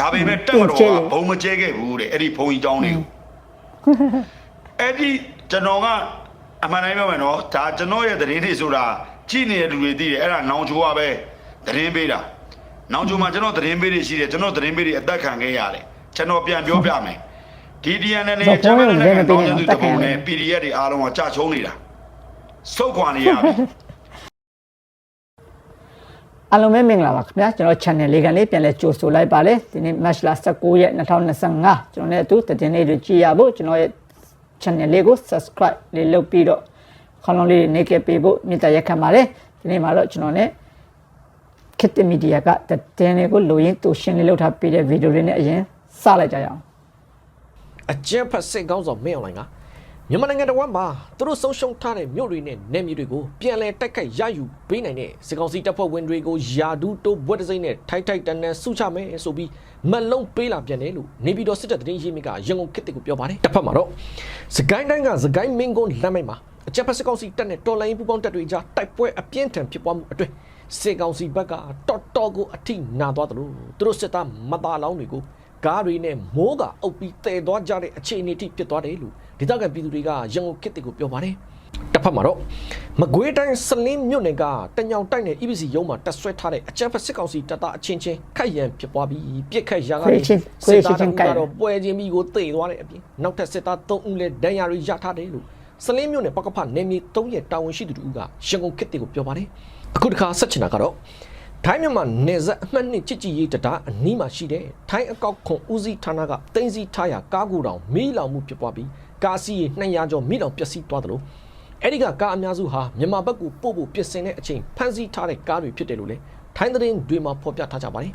ဒါပေမဲ့တက်မတော်ကဘုံမကျဲခဲ့ဘူးတဲ့အဲ့ဒီဘုံကြီးကြောင်းတွေကိုအဲ့ဒီကျွန်တော်ကအမှန်တိုင်းပြောမယ်နော်ဒါကျွန်တော်ရဲ့သတင်းတွေဆိုတာကြည့်နေတဲ့လူတွေသိတယ်အဲ့ဒါနောင်ချိုးကပဲသတင်းပေးတာနောင်ချိုမှာကျွန်တော်သတင်းပေးတွေရှိတယ်ကျွန်တော်သတင်းပေးတွေအသက်ခံခဲ့ရတယ်ကျွန်တော်ပြန်ပြောပြမယ်ဒီဒီအန်နဲ့ကျွန်တော်နဲ့တောင်းတဲ့သူတပုံနဲ့ PDF တွေအားလုံးကကြာချုံးနေတာစုတ်ခွာနေရပြီ အားလုံးပဲမင်္ဂလာပါခင်ဗျာကျွန်တော် channel လေးကန်လေးပြန်လဲကြိုဆိုလိုက်ပါလေဒီနေ့ match လာ19ရက်2025ကျွန်တော်လည်းအတူတင်နေလို့ကြည်ရဖို့ကျွန်တော်ရဲ့ channel လေးကို subscribe လေးလုပ်ပြီးတော့ခေါင်းလုံးလေးနေခဲ့ပေးဖို့မြတ်တရက်ခံပါတယ်ဒီနေ့မှာတော့ကျွန်တော် ਨੇ ခစ်တမီဒီယာကတင်လေးကိုလိုရင်းတူရှင်းလေးလုပ်ထားပေးတဲ့ဗီဒီယိုလေးနဲ့အရင်စလိုက်ကြရအောင်အကြမ်းဖက်စစ်ကောင်းဆောင်မင်းအွန်လိုင်းက မြန်မာနိုင်ငံတော်မှာသူတို့ဆုံးရှုံးထားတဲ့မြို့တွေနဲ့နယ်မြေတွေကိုပြန်လည်တိုက်ခိုက်ရယူပေးနိုင်တဲ့စစ်ကောင်စီတပ်ဖွဲ့ဝင်တွေကိုယာဒူးတိုးဘွက်တစိမ့်နဲ့ထိုက်ထိုက်တန်တန်ဆုချမယ်ဆိုပြီးမက်လုံးပေးလာပြန်တယ်လို့နေပြည်တော်စစ်တပ်သတင်းရင်းမြစ်ကရန်ကုန်ခေတ်ကိုပြောပါတယ်တစ်ဖက်မှာတော့စကိုင်းတိုင်းကစကိုင်းမင်းကုန်းလမ်းမိုက်မှာအကြမ်းဖက်စစ်ကောင်စီတပ်နဲ့တော်လိုင်းပူပေါင်းတပ်တွေကြားတိုက်ပွဲအပြင်းထန်ဖြစ်ပွားမှုအတွင်းစစ်ကောင်စီဘက်ကတော်တော်ကိုအထိနာသွားတယ်လို့သူတို့စစ်သားမသားလောင်းတွေကို ကားတွေနဲ့မိုးကအုပ်ပြီးတည်သွားကြတဲ့အခြေအနေအထိဖြစ်သွားတယ်လို့ဒေသခံပြည်သူတွေကရန်ကုန်ခေတ်ကိုပြောပါတယ်တစ်ဖက်မှာတော့မကွေးတိုင်းစလင်းမြို့နယ်ကတညောင်တိုက်နယ် EBC ရုံးမှာတက်ဆွဲထားတဲ့အကြမ်းဖက်စစ်ကောင်စီတပ်သားအချင်းချင်းခိုက်ရန်ဖြစ်ပွားပြီးပြစ်ခတ်ရာကနေစစ်သားကတော့ပွဲချင်းမိကိုတေသွားတဲ့အပြင်နောက်ထပ်စစ်သား3ဦးလည်းဒဏ်ရာတွေရထားတယ်လို့စလင်းမြို့နယ်ပကဖနယ်မြေ3ရက်တာဝန်ရှိသူတို့ကရန်ကုန်ခေတ်ကိုပြောပါတယ်အခုတစ်ခါဆက်ချင်တာကတော့ ထိုင်းမြန်မာနေဆက်အမှတ်နှစ်ချစ်ကြည်ရေးတံတားအနီးမှာရှိတဲ့ထိုင်းအကောက်ခွန်ဦးစီးဌာနကတင်းစီထားရာကားကူတောင်မီးလောင်မှုဖြစ်ပွားပြီးကားစီးရေ200ကျော်မီးလောင်ပျက်စီးသွားတယ်လို့အဲ့ဒီကကားအများစုဟာမြန်မာဘက်ကိုပို့ဖို့ပြင်ဆင်တဲ့အချိန်ဖမ်းဆီးထားတဲ့ကားတွေဖြစ်တယ်လို့လည်းထိုင်းသတင်းတွေမှာဖော်ပြထားကြပါတယ်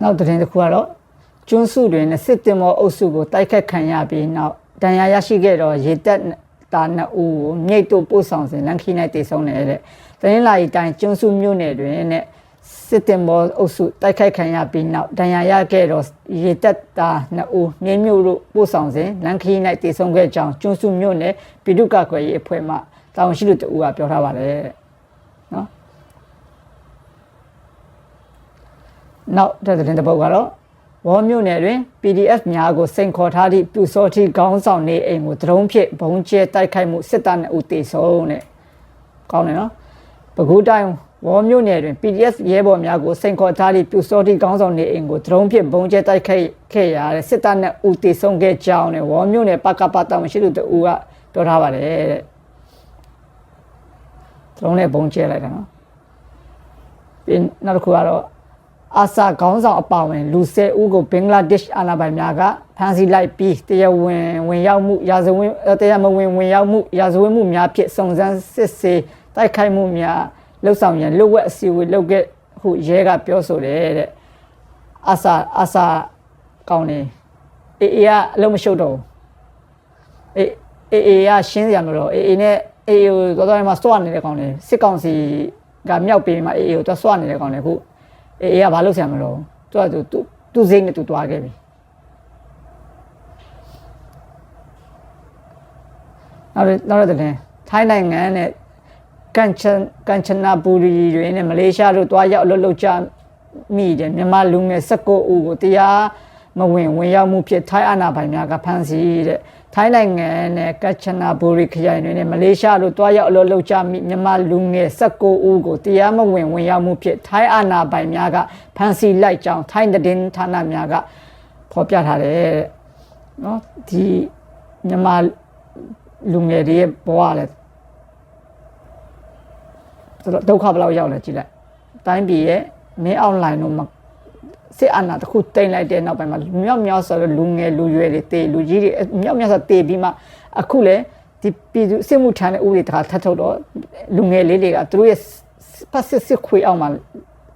နောက်သတင်းတစ်ခုကတော့ကျွန်းစုတွင်စစ်တင်မောအုပ်စုကိုတိုက်ခတ်ခံရပြီးနောက်ဒဏ်ရာရရှိခဲ့တော့ရေတက် တာနှစ်ဦးကိုမြိတ်တို့ပို့ဆောင်စဉ်လန်ခီနိုင်တည်ဆုံးနေတဲ့သတင်းလာရီတိုင်းကျွန်းစုမြို့နယ်တွင်နဲ့စစ်တင်မောအုပ်စုတိုက်ခိုက်ခံရပြီးနောက်ဒဏ်ရာရခဲ့တော့ရေတက်တာနှစ်ဦးမြိတ်မြို့တို့ပို့ဆောင်စဉ်လန်ခီနိုင်တည်ဆုံးခဲ့ကြောင်းကျွန်းစုမြို့နယ်ပြည်သူ့ကကွယ်ရေးအဖွဲ့မှတာဝန်ရှိသူတဦးကပြောထားပါတယ်တဲ့နော်နောက်တဲ့တဲ့တစ်ပုတ်ကတော့ ဝေါ်မြို့နယ်တွင် PDF များကိုစိန်ခေါ်ထားသည့်ပြူစောတိခေါင်းဆောင်နေအိမ်ကိုဒရုန်းဖြင့်ဘုံကျဲတိုက်ခိုက်မှုစစ်တပ်နဲ့ဦးတေဆုံးတဲ့ကောင်းတယ်နော်ပဲခူးတိုင်းဝေါ်မြို့နယ်တွင် PDF ရဲဘော်များကိုစိန်ခေါ်ထားသည့်ပြူစောတိခေါင်းဆောင်နေအိမ်ကိုဒရုန်းဖြင့်ဘုံကျဲတိုက်ခိုက်ခဲ့ရတဲ့စစ်တပ်နဲ့ဦးတေဆုံးခဲ့ကြောင်းနဲ့ဝေါ်မြို့နယ်ပကပတောင်ရှိသူတူကပြောထားပါတယ်တဲ့ဒရုန်းနဲ့ဘုံကျဲလိုက်တာနော်ပြီးနောက်တစ်ခုကတော့ အာဆာခေါင်းဆောင်အပါဝင်လူ၁၀ဦးကိုဘင်္ဂလားဒေ့ရှ်အာဏာပိုင်များကဖမ်းဆီးလိုက်ပြီးတရားဝင်ဝင်ရောက်မှုရာဇဝင်တရားမဝင်ဝင်ရောက်မှုရာဇဝတ်မှုများဖြင့်စုံစမ်းစစ်ဆေးတိုက်ခိုက်မှုများလှုပ်ဆောင်ရန်လွတ်ဝက်အစီအဝေးလုပ်ခဲ့ဟုရဲကပြောဆိုတယ်တဲ့အာဆာအာဆာကောင်းနေအေအေကအလုံးမရှုပ်တော့ဘူးအေအေအေကရှင်းစရာမလိုအေအေနဲ့အေအေကိုတော်တော်များစွတ်နေတဲ့ကောင်းနေစစ်ကောင်စီကမြောက်ပေးမှအေအေကိုတော့စွတ်နေတဲ့ကောင်းနေခု အေးအေးကဘာလို့ဆရာမလို့သူကသူသူသူစိတ်နဲ့သူတွားခဲ့ပြီနောက်နောက်တဲ့တင်ထိုင်းနိုင်ငံနဲ့ကန်ချန်ကန်ချနာပူရီတွေနဲ့မလေးရှားတို့တွားရောက်အလုပ်လုပ်ကြမိတယ်မြန်မာလူငယ်19ဦးကိုတရား မဝင်ဝင်ရောက်မှုဖြစ်ထိုင်းအာဏာပိုင်များကဖမ်းဆီးတဲ့ထိုင်းနိုင်ငံနဲ့ကချနာဘူရီခရိုင်တွေနဲ့မလေးရှားတို့တွားရောက်အလုပ်လုပ်ကြမိမြန်မာလူငယ်19ဦးကိုတရားမဝင်ဝင်ရောက်မှုဖြစ်ထိုင်းအာဏာပိုင်များကဖမ်းဆီးလိုက်ကြောင်းထိုင်းသတင်းဌာနများကဖော်ပြထားတယ်တဲ့နော်ဒီမြန်မာလူငယ်တွေရဲ့ဘဝလည်းဒုက္ခဘယ်လောက်ရောက်လဲကြည့်လိုက်တိုင်းပြည်ရဲ့မင်းအွန်လိုင်းတို့မှာ စစ်အာဏာတစ်ခုတင်လိုက်တဲ့နောက်ပိုင်းမှာမြောက်မြောက်ဆိုတော့လူငယ်လူရွယ်တွေတေလူကြီးတွေမြောက်မြောက်ဆိုတေပြီးမှအခုလေဒီပြည်သူစစ်မှုထမ်းတဲ့ဥပဒေတခါထပ်ထုတ်တော့လူငယ်လေးတွေကသူတို့ရဲ့ပတ်စစ်စစ်ခွေအောင်မှာ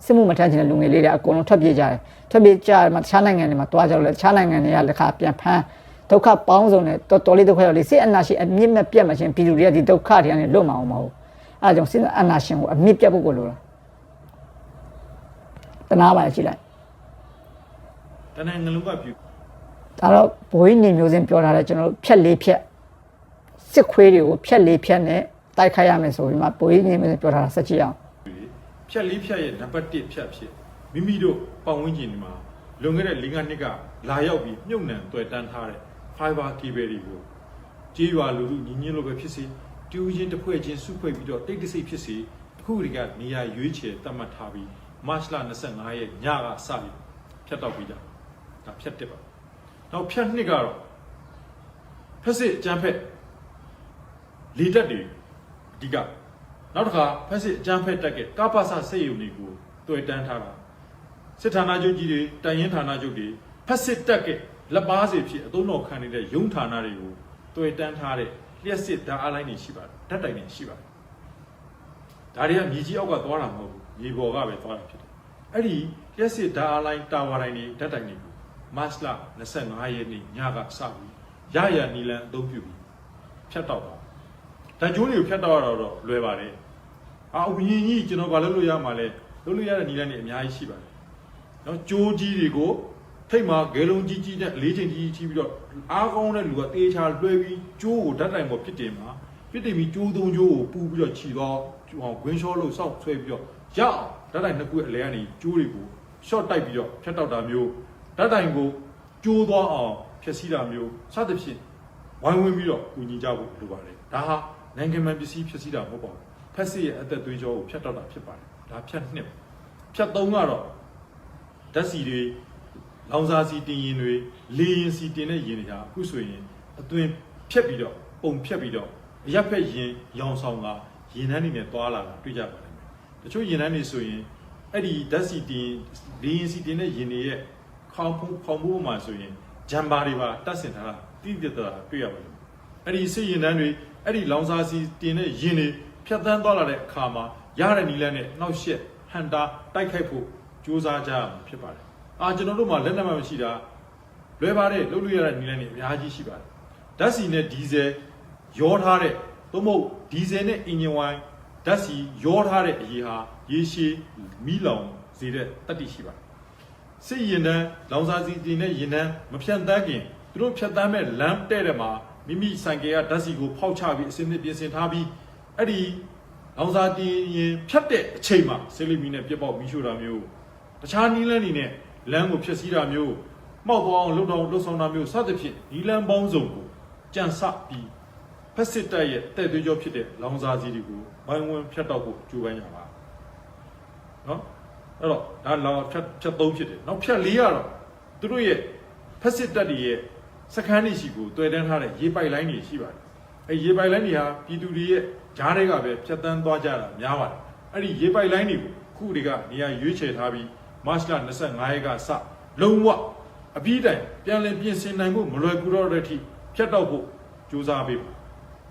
စစ်မှုမထမ်းချင်တဲ့လူငယ်လေးတွေအကုန်လုံးထွက်ပြေးကြတယ်ထွက်ပြေးကြတယ်မှာတခြားနိုင်ငံတွေမှာတွားကြလို့တခြားနိုင်ငံတွေကလက်ခါပြန်ဖမ်းဒုက္ခပေါင်းစုံနဲ့တော်တော်လေးဒုက္ခရောက်လေစစ်အာဏာရှင်အမြင့်မဲ့ပြတ်မှရှင်ပြည်သူတွေကဒီဒုက္ခတွေကနေလွတ်မှာအောင်မဟုတ်အဲဒါကြောင့်စစ်အာဏာရှင်ကိုအမြင့်ပြတ်ဖို့ကိုလိုတာတနာပါရှိလိုက် တနင်္ဂနွေကပြုဒါတော့ဘိုးကြီးနေမျိုးစင်ပြောထားတယ်ကျွန်တော်တို့ဖြက်လေးဖြက်စစ်ခွေးတွေကိုဖြက်လေးဖြက်နဲ့တိုက်ခိုက်ရမယ်ဆိုပြီးမှဘိုးကြီးနေမျိုးစင်ပြောထားတာဆက်ကြည့်အောင်ဖြတ်လေးဖြတ်ရဲ့နံပါတ်1ဖြတ်ဖြစ်မိမိတို့ပတ်ဝန်းကျင်ဒီမှာလွန်ခဲ့တဲ့၄၅နှစ်ကလာရောက်ပြီးမြုပ်နှံတွေ့တန်းထားတဲ့ fiber cable တွေကိုကြေးရွာလူလူညီညွတ်လို့ပဲဖြစ်စေတူးချင်းတစ်ဖွဲ့ချင်းစုဖွဲ့ပြီးတော့တိတ်တဆိတ်ဖြစ်စေအခုဒီကနေရာရွေးချယ်သတ်မှတ်ထားပြီး March လ25ရက်ညကစပြီးဖြတ်တောက်ပြီးကြ ဒါဖြတ်တစ်ပါနောက်ဖြတ်နှစ်ကတော့ဖက်စစ်အကျန်းဖက်လေတက်တွေအဓိကနောက်တစ်ခါဖက်စစ်အကျန်းဖက်တက်ကကပ္ပစစိတ်ယုံတွေကိုတွေ့တန်းထားတာစစ်ဌာနချုပ်ကြီးတွေတိုင်ရင်ဌာနချုပ်တွေဖက်စစ်တက်ကလက်ပါစီဖြစ်အသုံးတော်ခံနေတဲ့ရုံးဌာနတွေကိုတွေ့တန်းထားတဲ့လျှက်စစ်ဓာတ်အားလိုင်းတွေရှိပါတယ်ဓာတ်တိုင်တွေရှိပါတယ်ဒါတွေကမြေကြီးအောက်ကသွားတာမဟုတ်ဘူးမြေပေါ်ကပဲသွားတာဖြစ်တယ်အဲ့ဒီလျှက်စစ်ဓာတ်အားလိုင်းတာဝါတိုင်တွေဓာတ်တိုင်တွေကို မတ်လ25ရက်နေ့ညကစပြီးရရနီလန်အသုံးပြုပြီးဖြတ်တော့ပါဓာတ်ကျိုးတွေကိုဖြတ်တော့ရတော့လွယ်ပါတယ်အာအရင်ကြီးကျွန်တော်ဘာလုပ်လို့ရမှာလဲလုပ်လို့ရတဲ့နီလန်တွေအများကြီးရှိပါတယ်နော်ကြိုးကြီးတွေကိုထိတ်မှာဂဲလုံးကြီးကြီးနဲ့လေးချိန်ကြီးကြီးပြီးတော့အားကောင်းတဲ့လူကတေးချာလွှဲပြီးကြိုးကိုဓာတ်တိုင်ပေါ်ပြစ်တင်မှာပြစ်တင်ပြီးကြိုးသုံးကြိုးကိုပူပြီးတော့ခြီတော့ဟောဂွင်းရှော့လို့စောက်ဆွဲပြီးတော့ရအောင်ဓာတ်တိုင်နှစ်ခုအလဲကနေကြိုးတွေကို short တိုက်ပြီးတော့ဖြတ်တောက်တာမျိုး ဓာတ်တိုင်ကိုကြိုးသွားအောင်ဖြည့်ဆည်းတာမျိုးစသဖြင့်ဝိုင်းဝန်းပြီးတော့ကူညီကြဖို့လိုပါတယ်ဒါဟာနိုင်ငံမှန်ပစ္စည်းဖြည့်ဆည်းတာမဟုတ်ပါဘူးဖက်စစ်ရဲ့အသက်သွေးကြောကိုဖြတ်တောက်တာဖြစ်ပါတယ်ဒါဖြတ်နှစ်ဖြတ်သုံးကတော့ဓာတ်စီတွေလောင်စာစီတင်ရင်တွေလေရင်စီတင်တဲ့ရင်တွေဟာအခုဆိုရင်အသွင်ဖြက်ပြီးတော့ပုံဖြက်ပြီးတော့အရက်ဖက်ရင်ရောင်ဆောင်ကရင်နှန်းတွေနဲ့သွားလာတာတွေ့ကြပါလိမ့်မယ်တချို့ရင်နှန်းတွေဆိုရင်အဲ့ဒီဓာတ်စီတင်လေရင်စီတင်တဲ့ရင်တွေရဲ့ ခေါင်းဖုံးခေါင်းမိုးမှာဆိုရင်ဂျမ်ဘာတွေပါတတ်ဆင်ထားတာတိတိကျကျတွေ့ရပါလိမ့်မယ်အဲ့ဒီစစ်ရင်နှန်းတွေအဲ့ဒီလောင်စာစီတင်တဲ့ရင်တွေဖြတ်တန်းသွားလာတဲ့အခါမှာရတဲ့နီလန်းနဲ့နှောက်ရှက်ဟန်တာတိုက်ခိုက်ဖို့စူးစမ်းကြရမှာဖြစ်ပါတယ်။အာကျွန်တော်တို့မှာလက်နက်မှမရှိတာလွယ်ပါတယ်လုပ်လို့ရတဲ့နည်းလမ်းတွေအများကြီးရှိပါတယ်။ဓာတ်ဆီနဲ့ဒီဇယ်ရောထားတဲ့သို့မဟုတ်ဒီဇယ်နဲ့အင်ဂျင်ဝိုင်းဓာတ်ဆီရောထားတဲ့အရေးဟာရေရှည်မီးလောင်စေတဲ့တတ်တည်ရှိပါတယ်။ စစ်ရင်တန်းလောင်စာစီတင်တဲ့ရင်တန်းမဖြတ်တန်းခင်သူတို့ဖြတ်တန်းမဲ့လမ်းတဲ့တဲ့မှာမိမိဆိုင်ကယ်ကဓာတ်ဆီကိုဖောက်ချပြီးအစင်းနဲ့ပြင်ဆင်ထားပြီးအဲ့ဒီလောင်စာတင်ရင်ဖြတ်တဲ့အချိန်မှာဆေးလိမီနဲ့ပြက်ပေါက်မီးရှို့တာမျိုးတခြားနီးလန်းနေနဲ့လမ်းကိုဖျက်ဆီးတာမျိုးမှောက်သွားအောင်လှုပ်တော့လှုပ်ဆောင်တာမျိုးစသဖြင့်နီးလန်းပေါင်းစုံကိုကြံစပြီးဖက်စစ်တပ်ရဲ့တဲ့သွေးကြောဖြစ်တဲ့လောင်စာစီတွေကိုဝိုင်းဝန်းဖျက်တောက်ဖို့ကြိုးပမ်းရပါနော် အဲ့တော့ဒါလောင်ဖြတ်ဖြတ်သုံးဖြစ်တယ်နောက်ဖြတ်လေးကတော့သူတို့ရဲ့ဖက်စစ်တပ်တွေရဲ့စခန်းတွေရှိကိုတွေ့တန်းထားတဲ့ရေပိုက်လိုင်းတွေရှိပါတယ်အဲရေပိုက်လိုင်းတွေဟာပြည်သူတွေရဲ့ဂျားတွေကပဲဖြတ်တန်းသွားကြတာများပါတယ်အဲ့ဒီရေပိုက်လိုင်းတွေကိုခုတွေကနေရာရွေးချယ်ထားပြီးမတ်လ25ရက်ကစလုံးဝအပြီးတိုင်ပြန်လည်ပြင်ဆင်နိုင်ဖို့မလွယ်ကူတော့တဲ့အထိဖြတ်တောက်ဖို့ကြိုးစားပေးပါ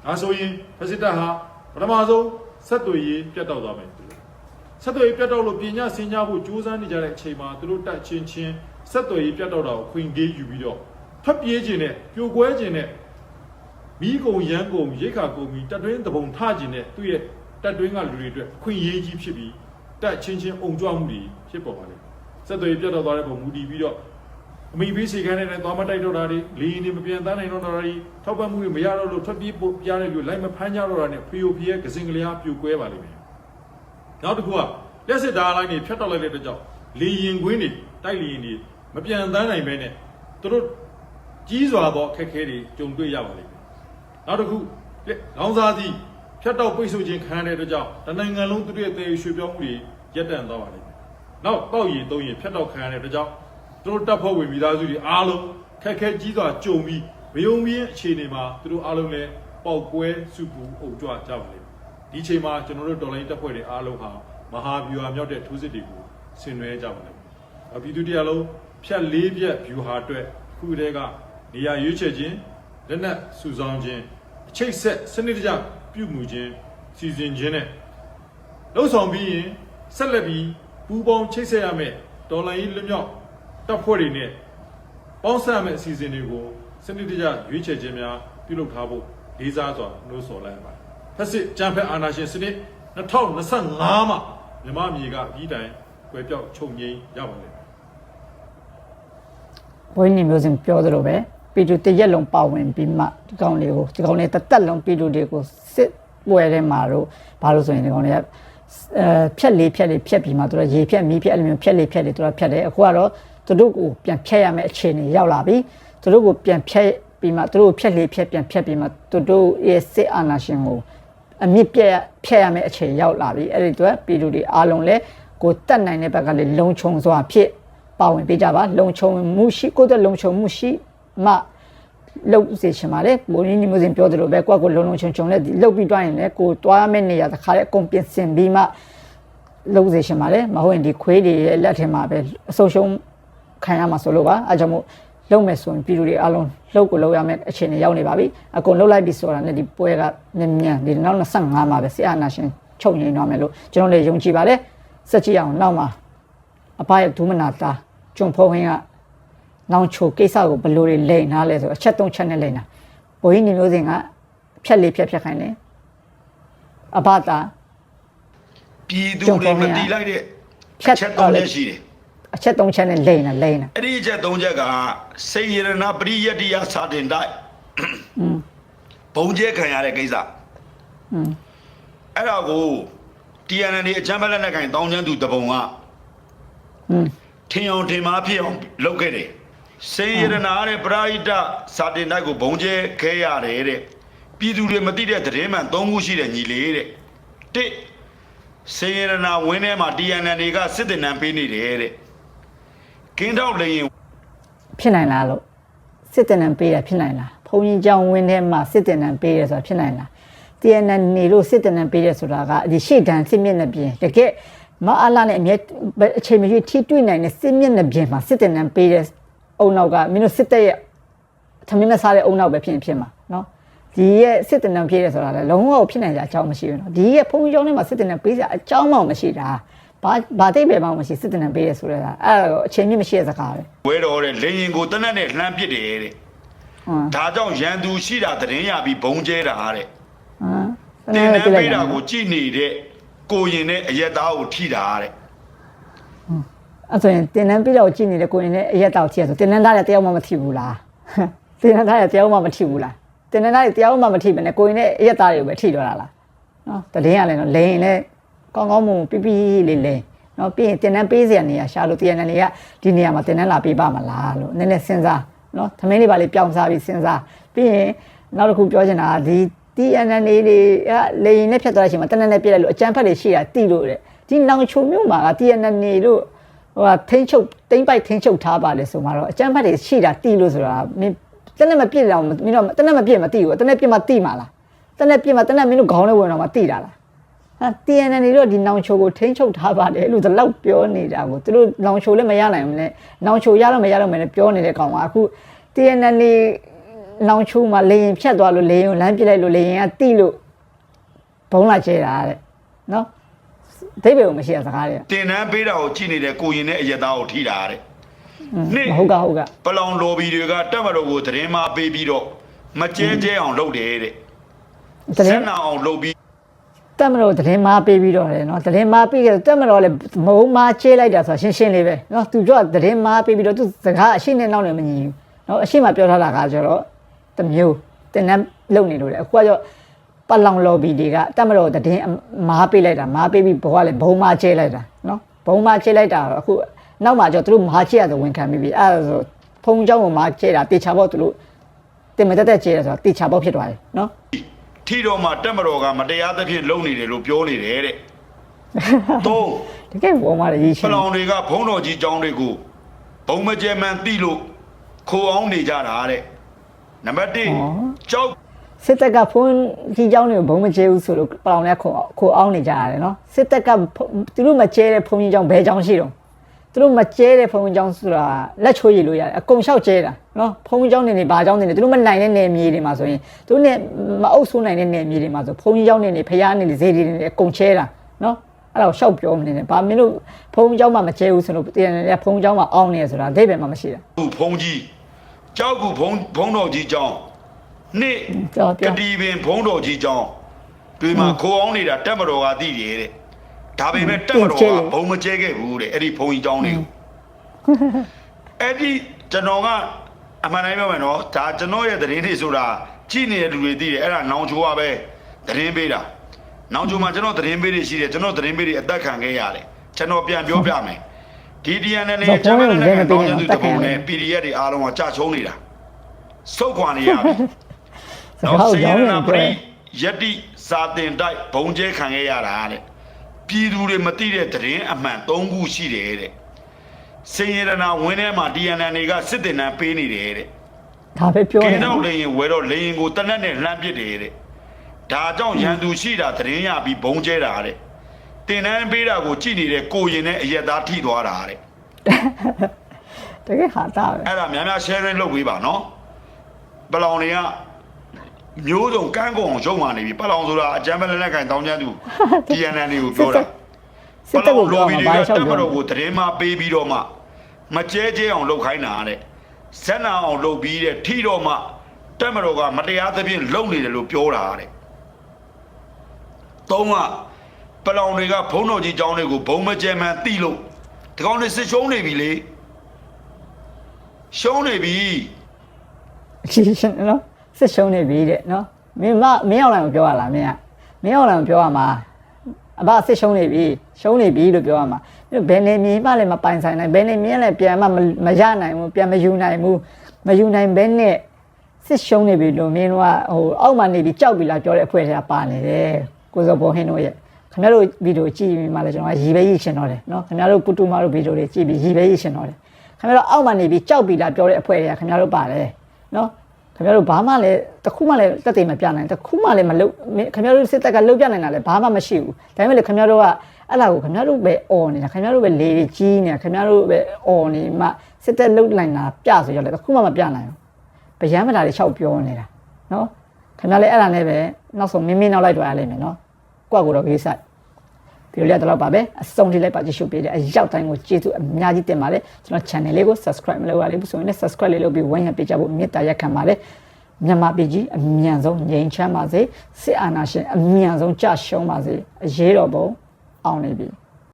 ဒါဆိုရင်ဖက်စစ်တပ်ဟာပထမဆုံးဆက်သွယ်ရေးပြတ်တောက်သွားမယ် ဆက်သွယ်ရေးပြတ်တောက်လို့ပညာဆင်ကြားဖို့ကြိုးစားနေကြတဲ့အချိန်မှာသူတို့တက်ချင်းချင်းဆက်သွယ်ရေးပြတ်တောက်တာကိုခွင့်ပေးယူပြီးတော့ထွက်ပြေးခြင်းနဲ့ပြိုကွဲခြင်းနဲ့မိကုံရန်ကုံရိတ်ခါကုံပြီးတက်တွင်းတပုံထခြင်းနဲ့သူ့ရဲ့တက်တွင်းကလူတွေအတွက်အခွင့်အရေးကြီးဖြစ်ပြီးတက်ချင်းချင်းအုံကြွမှုတွေဖြစ်ပေါ်ပါလိမ့်မယ်ဆက်သွယ်ရေးပြတ်တောက်သွားတဲ့ပုံမူတည်ပြီးတော့အမိပေးစီကန်းနဲ့သွားမတိုက်တော့တာတွေလီနေမပြန်တန်းနိုင်တော့တာတွေထောက်ပံ့မှုတွေမရတော့လို့ထွက်ပြေးပို့ပြားတဲ့လူလိုက်မဖမ်းကြတော့တာနဲ့ဖီယိုဖီရဲ့ကစင်ကလေးဟာပြိုကွဲပါလိမ့်မယ် နောက်တစ်ခုကလက်စစ်ဓာတ်လိုင်းတွေဖြတ်တောက်လိုက်တဲ့အတွက်ကြောင့်လေရင်ကွင်းတွေတိုက်လေရင်တွေမပြန်တန်းနိုင်ပဲနဲ့သူတို့ကြီးစွာသောအခက်အခဲတွေကြုံတွေ့ရပါလိမ့်မယ်နောက်တစ်ခုလောင်စာစီဖြတ်တောက်ပိတ်ဆို့ခြင်းခံရတဲ့အတွက်ကြောင့်တနိုင်ငံလုံးသူတို့ရဲ့တည်ရွှေ့ပြောင်းမှုတွေရပ်တန့်သွားပါလိမ့်မယ်နောက်တောက်ရည်သုံးရည်ဖြတ်တောက်ခံရတဲ့အတွက်ကြောင့်သူတို့တပ်ဖွဲ့ဝင်မိသားစုတွေအားလုံးခက်ခဲကြီးစွာကြုံပြီးမယုံမင်းအခြေအနေမှာသူတို့အားလုံးလည်းပေါက်ကွဲစုပူအုပ်ကြွကြပါလိမ့်မယ် ဒီချိန်မှာကျွန်တော်တို့တော်လိုင်းတပ်ဖွဲ့တွေအားလုံးဟာမဟာဗျူဟာမြောက်တဲ့ထိုးစစ်တွေကိုဆင်နွှဲကြပါလိမ့်မယ်အပြည်သူတရားလုံးဖြတ်လေးပြက်ဗျူဟာအတွက်ခုတည်းကနေရာရွေးချယ်ခြင်းလက်နက်စုဆောင်းခြင်းအချိတ်ဆက်စနစ်တကျပြုမှုခြင်းစီစဉ်ခြင်းနဲ့လှုပ်ဆောင်ပြီးရင်ဆက်လက်ပြီးပူးပေါင်းချိတ်ဆက်ရမယ်တော်လိုင်းရေးလွတ်မြောက်တပ်ဖွဲ့တွေနဲ့ပေါင်းစပ်မဲ့အစီအစဉ်တွေကိုစနစ်တကျရွေးချယ်ခြင်းများပြုလုပ်ထားဖို့လေးစားစွာနှိုးဆော်လိုက်ရပါတယ်။ ဖက်စစ်ကြံဖက်အာဏာရှင်စနစ်2025မှာမြန်မာပြည်ကအပြီးတိုင်ကွယ်ပြောက်ချုပ်ငြိမ်းရပါလိမ့်မယ်ဘွေးနေမျိုးစင်ပြောသလိုပဲပီတူတရက်လုံးပါဝင်ပြီးမှဒီကောင်လေးကိုဒီကောင်လေးတစ်သက်လုံးပီတူတွေကိုစစ်ပွဲထဲမှာတော့ဘာလို့ဆိုရင်ဒီကောင်လေးကအဲဖြက်လေးဖြက်လေးဖြက်ပြီးမှသူတို့ရေဖြက်မီးဖြက်အဲ့လိုမျိုးဖြက်လေးဖြက်လေးသူတို့ဖြက်တယ်အခုကတော့သူတို့ကိုပြန်ဖြက်ရမယ့်အခြေအနေရောက်လာပြီသူတို့ကိုပြန်ဖြက်ပြီးမှသူတို့ကိုဖြက်လေးဖြက်ပြန်ဖြက်ပြီးမှသူတို့ရဲ့စစ်အာဏာရှင်ကို အမြင့်ပြတ်ဖြက်ရမယ့်အခြေရောက်လာပြီအဲ့ဒီတော့ပြည်သူတွေအားလုံးလည်းကိုတတ်နိုင်တဲ့ဘက်ကလည်းလုံခြုံစွာဖြစ်ပါဝင်ပေးကြပါလုံခြုံမှုရှိကိုယ့်တဲ့လုံခြုံမှုရှိမှလုတ်စေချင်ပါလေဘိုးကြီးညီမစင်ပြောသလိုပဲကိုယ့်ကိုလုံလုံချုံချုံနဲ့ဒီလုတ်ပြီးတွားရင်လည်းကိုတွားမယ့်နေရာတစ်ခါလေအကုန်ပြင်ဆင်ပြီးမှလုတ်စေချင်ပါလေမဟုတ်ရင်ဒီခွေးတွေရဲ့လက်ထဲမှာပဲအဆုံးရှုံးခံရမှာဆိုလို့ပါအဲကြောင့်မို့ လုံမယ်ဆိုရင်ပြည်သူတွေအားလုံးလုတ်ကိုလုတ်ရမယ့်အခြေအနေရောက်နေပါပြီအကုန်လုတ်လိုက်ပြီဆိုတာနဲ့ဒီပွဲကမြန်မြန်ဒီနောက်25မှာပဲဆရာနာရှင်ချုပ်ငိန်တော့မယ်လို့ကျွန်တော်လည်းယုံကြည်ပါတယ်စက်ကြည့်အောင်နောက်မှာအဖရဲ့ဒုမနာသားကျွန်းဖုံးဟင်းကနောင်ချိုကိစ္စကိုဘယ်လိုတွေလိန်နာလဲဆိုအချက်သုံးချက်နဲ့လိန်တာဘိုးကြီးညီမျိုးစင်ကဖြက်လေးဖြက်ဖြက်ခိုင်းတယ်အဘတာပြည်သူတွေမတီးလိုက်တဲ့ဖြတ်ချက်တော့သုံးလေချက်ရှိတယ် အချက်သုံးချက်နဲ့လိန်တာလိန်တာ အဲ့ဒီအချက်သုံးချက်ကစေရနာပရိယတ္တိယစာတင်တိုက်ဘုံကျဲခံရတဲ့ကိစ္စ อืม အဲ့ဒါကို TNN အချမ်းဖက်လက်နဲ့ကင်တောင်းချမ်းသူတပုံက อืม ထင်အောင်ထင်မှားဖြစ်အောင်လုပ်ခဲ့တယ်စေရနာတဲ့ပရိဒစာတင်တိုက်ကိုဘုံကျဲခဲရတယ်တဲ့ပြည်သူတွေမသိတဲ့သတင်းမှန်သုံးခုရှိတဲ့ညီလေးတဲ့တစ်စေရနာဝင်းထဲမှာ TNN တွေကစစ်တင်နံပေးနေတယ်တဲ့ ကင်းတော့လေရင် ဖြစ်နိုင်လားလို့စစ်တင်နံပေးတာဖြစ်နိုင်လားဘုံကြီးကြောင်ဝင်းထဲမှာစစ်တင်နံပေးရဆိုတာဖြစ်နိုင်လား TNN နေလို့စစ်တင်နံပေးရဆိုတာကဒီရှေ့တန်းစစ်မျက်နှာပြင်တကယ်မအားလာနဲ့အမြဲအချိန်မရွေးထိတွေ့နိုင်တဲ့စစ်မျက်နှာပြင်မှာစစ်တင်နံပေးတဲ့အုံနောက်ကမင်းတို့စစ်တပ်ရဲ့ သမင်းမစားတဲ့အုံနောက်ပဲဖြစ်ရင်ဖြစ်မှာเนาะဒီရဲ့စစ်တင်နံပြေးတယ်ဆိုတာလည်းလုံးဝဖြစ်နိုင်ကြအကြောင်းမရှိဘူးเนาะဒီရဲ့ဖုန်းကြောင်းထဲမှာစစ်တင်နံပေးစရာအကြောင်းမှမရှိတာ ဘာဘာတိတ်ပဲမှမရှိစစ်တင်နံပေးရဆိုတော့အဲ့ဒါအချိန်မြင့်မရှိတဲ့စကားပဲဝဲတော်တဲ့လေရင်ကိုတနက်နဲ့လှမ်းပစ်တယ်တဲ့ဟမ်ဒါကြောင့်ရန်သူရှိတာသတင်းရပြီးဘုံကျဲတာတဲ့ဟမ်တင်နှံပေးတာကိုကြည်နေတဲ့ကိုရင်နဲ့အရက်သားကိုထိတာတဲ့အဲ့ဆိုရင်တင်နန်းပြတော့ကြည့်နေတဲ့ကိုရင်လည်းအရက်တောက်ကြည့်ရဆိုတင်နန်းသားလည်းတယောက်မှမထိဘူးလားတင်နန်းသားလည်းတယောက်မှမထိဘူးလားတင်နန်းသားလည်းတယောက်မှမထိဘဲနဲ့ကိုရင်လည်းအရက်သားတွေကိုပဲထိတော့တာလားနော်တရင်ရလဲနော်လိန်လည်း ကောင်းကောင်းမွန်ပြပြလေးလေးနော်ပြီးရင်တင်နန်းပေးစရာနေရာရှာလို့တင်နန်းတွေကဒီနေရာမှာတင်နန်းလာပေးပါမလားလို့နည်းနည်းစဉ်းစားနော်သမင်းလေးပါလေးပြောင်းစားပြီးစဉ်းစားပြီးရင်နောက်တစ်ခုပြောချင်တာကဒီ TNN လေးတွေကလေရင်နဲ့ဖြတ်သွားတဲ့အချိန်မှာတနက်နဲ့ပြည့်လိုက်လို့အကြမ်းဖက်တွေရှိတာတိလို့တဲ့ဒီနောင်ချုံမြို့မှာက TNN နေလို့ဟိုကထိန်းချုပ်တိမ့်ပိုက်ထိန်းချုပ်ထားပါလေဆိုမှတော့အကျမ်းဖတ်တွေရှိတာတီးလို့ဆိုတာမင်းတနက်မပြည့်တော့မင်းတော့တနက်မပြည့်မတီးဘူးတနက်ပြည့်မတီးမှာလားတနက်ပြည့်မတနက်မင်းတို့ခေါင်းထဲဝင်တော့မတီးတာလား ဟာ TNN တွေတော့ဒီနောင်ချိုကိုထိန်းချုပ်ထားပါတယ်လို့ဒီလောက်ပြောနေတာကိုသူတို့နောင်ချိုလည်းမရနိုင်ဘူးလေနောင်ချိုရတော့မရတော့မယ်လေပြောနေတဲ့ကောင်ကအခု TNN တွေနောင်ချိုမှာလေရင်ဖြတ်သွားလို့လေရင်ကိုလမ်းပြစ်လိုက်လို့လေရင်ကတီးလို့ဘုံလာကျဲတာတဲ့နော်အဓိပ္ပာယ်ကိုမရှိတဲ့စကားတွေတင်နှံပေးတာကိုကြည်နေတဲ့ကိုရင်နဲ့အရက်သားကိုထိတာတဲ့နှစ်ဟုတ်ကဟုတ်ကပလောင်လော်ဘီတွေကတက်မတော်ကိုသတင်းမပေးပြီးတော့မကျဲကျဲအောင်လုပ်တယ်တဲ့တရင်နာအောင်လုပ်ပြီး တက်မတော်သတင်းမားပေးပြီးတော့လေနော်သတင်းမားပေးကြတက်မတော်လေမုံမားချေးလိုက်တာဆိုတာရှင်းရှင်းလေးပဲနော်သူတို့ကသတင်းမားပေးပြီးတော့သူစကားအရှိနဲ့နောက်လည်းမညီဘူးနော်အရှိမပြောထားတာကကျတော့တမျိုးတင်နှမ်းလုံနေလို့လေအခုကကျတော့ပလောင်လော်ဘီတွေကတက်မတော်သတင်းမားပေးလိုက်တာမားပေးပြီးဘောကလည်းဘုံမားချေးလိုက်တာနော်ဘုံမားချေးလိုက်တာတော့အခုနောက်မှကျတော့သူတို့မားချေးရဆိုဝန်ခံပြီးပြီအဲ့ဒါဆိုဖုံเจ้าကိုမားချေးတာတေချာပေါ့သူတို့တင်မတက်တက်ချေးရဆိုတာတေချာပေါ့ဖြစ်သွားတယ်နော် ထီတော်မှာတက်မတော်ကမတရားသဖြင့်လုပ်နေတယ်လို့ပြောနေတယ်တဲ့သုံး တကယ်ဘုံမားရေးရှ ပ င်း လောင်တွေကဘုံတော်ကြီးကျောင်းတွေကိုဘုံမကျဲမှန်တိလို့ခိုအောင်နေကြတာတဲ့နံပါတ်1ကြောက် စစ်တပ်ကဖုန်းကြီးเจ้าတွေကိုဘုံမကျဲဘူးဆိုလို့ပလောင်နဲ့ခုခိုအောင်နေကြရတယ်နော်စစ်တပ်ကဖုန်းသူတို့မကျဲတဲ့ဖုန်းကြီးเจ้าဘယ်เจ้าရှိတော့သူတို့မကျဲတဲ့ဖုန်းကြီးเจ้าဆိုတာလက်ချိုးရည်လို့ရတယ်အကုန်လျှောက်ကျဲတာ နော်ဖုန်းကြီးเจ้าနေနေဘာเจ้าနေနေသူတို့မနိုင်တဲ့နယ်မြေတွေမှာဆိုရင်သူတို့နဲ့မအုပ်ဆိုးနိုင်တဲ့နယ်မြေတွေမှာဆိုဖုန်းကြီးเจ้าနေနေဖျားနေနေဈေးတွေနေအကုန်ကျဲတာနော်အဲ့ဒါကိုရှောက်ပြောမနေနဲ့ဗာမင်းတို့ဖုန်းကြီးเจ้าမှမကျဲဘူးဆိုလို့တည်တယ်ဖုန်းကြီးเจ้าမှအောင်းနေရဆိုတာအဓိပ္ပာယ်မှမရှိတာ ကူဖုံကြီးကြောက်ကူဖုံဖုံတော်ကြီးကျောင်းနှစ် ကြောက် က ပြော တိပင်ဖုံတော်ကြီးကျောင်းတွေမှာခိုအောင်နေတာတက်မတော်ကသိတယ်တဲ့ဒါပေမဲ့တက်မတော်ကဘုံမကျဲခဲ့ဘူးတဲ့အဲ့ဒီဖုံကြီးကျောင်းတွေကိုအဲ့ဒီကျွန်တော်က အမှန်တိုင်းပြောမယ်နော်ဒါကျွန်တော်ရဲ့သတင်းတွေဆိုတာကြည့်နေတဲ့လူတွေသိတယ်အဲ့ဒါနောင်ချိုးကပဲသတင်းပေးတာနောင်ကျမှာကျွန်တော်သတင်းပေးတွေရှိတယ်ကျွန်တော်သတင်းပေးတွေအသက်ခံခဲ့ရတယ်ကျွန်တော်ပြန်ပြောပြမယ်ဒီ DNA နဲ့ဂျမန်နဲ့တောင်းကျသူတပုံနဲ့ PDF တွေအားလုံးကကြာချုံးနေတာစုတ်ခွာနေရပြီစကားကိုရောင်းနေပပြောရိယတိစာတင်တိုက်ဘုံကျဲခံခဲ့ရတာတဲ့ပြည်သူတွေမသိတဲ့သတင်းအမှန်၃ခုရှိတယ်တဲ့ စင်ရနာဝင်းထဲမှာ DNA တွေကစစ်တင်နှံပေးနေတယ်တဲ့ဒါပဲပြောကနေင်းတာတော့လေရင်ဝဲတော့လေရင်ကိုတနက်နဲ့လှမ်းပစ်တယ်တဲ့ဒါကြောင့်ရန်သူရှိတာသတင်းရပြီးဘုံကျဲတာတဲ့တင်နှန်းပေးတာကိုကြည့်နေတဲ့ကိုရင်နဲ့အရက်သားထိသွားတာတဲ့တကယ်ဟာတာပဲအဲ့ဒါများများ sharing လုပ်ပေးပါနော်ပလောင်တွေကမျိုးစုံကန်းကုန်အောင်ရုံမှနေပြီပလောင်ဆိုတာအကြမ်းဖက်လက်နက်ကန်တောင်းချမ်းသူ TNN တွေကိုပြောတာစစ်တပ်ကိုပြောဘီမှာတွေကဘာလျှောက်တက်မပြောတော်ကိုသတင်းမပေးပြီးတော့မှ မကျဲကျဲအောင်လုပ်ခိုင်းတာတဲ့ဇက်နာအောင်လုပ်ပြီးတဲ့ထီတော့မှတက်မတော်ကမတရားသဖြင့်လုပ်နေတယ်လို့ပြောတာတဲ့သုံးကပလောင်တွေကဘုံတော်ကြီးကျောင်းတွေကိုဘုံမကျဲမှန်တိလို့ဒီကောင်တွေစစ်ရှုံးနေပြီလေရှုံးနေပြီအချင်းချင်းနော်စစ်ရှုံးနေပြီတဲ့နော်မင်းမမင်းအောင်လိုက်ကိုပြောရလားမင်းကမင်းအောင်လိုက်ကိုပြောရမှာ အဘစစ်ရှုံးနေပြီရှုံးနေပြီလို့ပြောရမှာဘယ်နေမြေမှလည်းမပိုင်ဆိုင်နိုင်ဘယ်နေမြေလည်းပြန်မမရနိုင်ဘူးပြန်မယူနိုင်ဘူးမယူနိုင်ဘဲနဲ့စစ်ရှုံးနေပြီလို့မင်းတို့ကဟိုအောက်မှာနေပြီးကြောက်ပြီလားပြောတဲ့အဖွဲ့တွေကပါနေတယ်ကိုစောဘောဟင်းတို့ရဲ့ခင်ဗျားတို့ဗီဒီယိုကြည့်ပြီးမှလည်းကျွန်တော်ကရီပဲရီရှင်တော့တယ်နော်ခင်ဗျားတို့ပုတူမာတို့ဗီဒီယိုတွေကြည့်ပြီးရီပဲရီရှင်တော့တယ်ခင်ဗျားတို့အောက်မှာနေပြီးကြောက်ပြီလားပြောတဲ့အဖွဲ့တွေကခင်ဗျားတို့ပါတယ်နော် ခင်ဗျားတို့ဘာမှလည်းတစ်ခုမှလည်းတက်တည်မပြနိုင်တစ်ခုမှလည်းမလုပ်မင်းခင်ဗျားတို့စစ်တပ်ကလုပ်ပြနိုင်တာလည်းဘာမှမရှိဘူးဒါပေမဲ့လေခင်ဗျားတို့ကအဲ့လာကိုခင်ဗျားတို့ပဲអော်နေတာခင်ဗျားတို့ပဲလေကြီးနေတာခင်ဗျားတို့ပဲអော်နေမှစစ်တပ်လုပ်နိုင်တာပြဆိုရလေတစ်ခုမှမပြနိုင်ဘူးဗျမ်းမတာတွေလျှောက်ပြောနေတာနော်ခင်ဗျားလည်းအဲ့ဒါနဲ့ပဲနောက်ဆုံးမင်းမင်းနောက်လိုက်တော့ရလိမ့်မယ်နော်ကိုယ့်ကိုယ်တော့ဂိဆိုင် ဒီလိုရတော့ပါပဲအဆုံးထိလိုက်ပါကြည့်ရှုပေးတဲ့အရောက်တိုင်းကိုကျေးဇူးအများကြီးတင်ပါတယ်ကျွန်တော် channel လေးကို subscribe မလုပ်ရသေးဘူးဆိုရင်လည်း subscribe လေးလုပ်ပြီးဝိုင်းရပေးကြဖို့မေတ္တာရက်ခံပါတယ်မြန်မာပြည်ကြီးအမြန်ဆုံးငြိမ်ချမ်းပါစေစစ်အာဏာရှင်အမြန်ဆုံးကြရှုံးပါစေအရေးတော်ပုံအောင်နေပြီ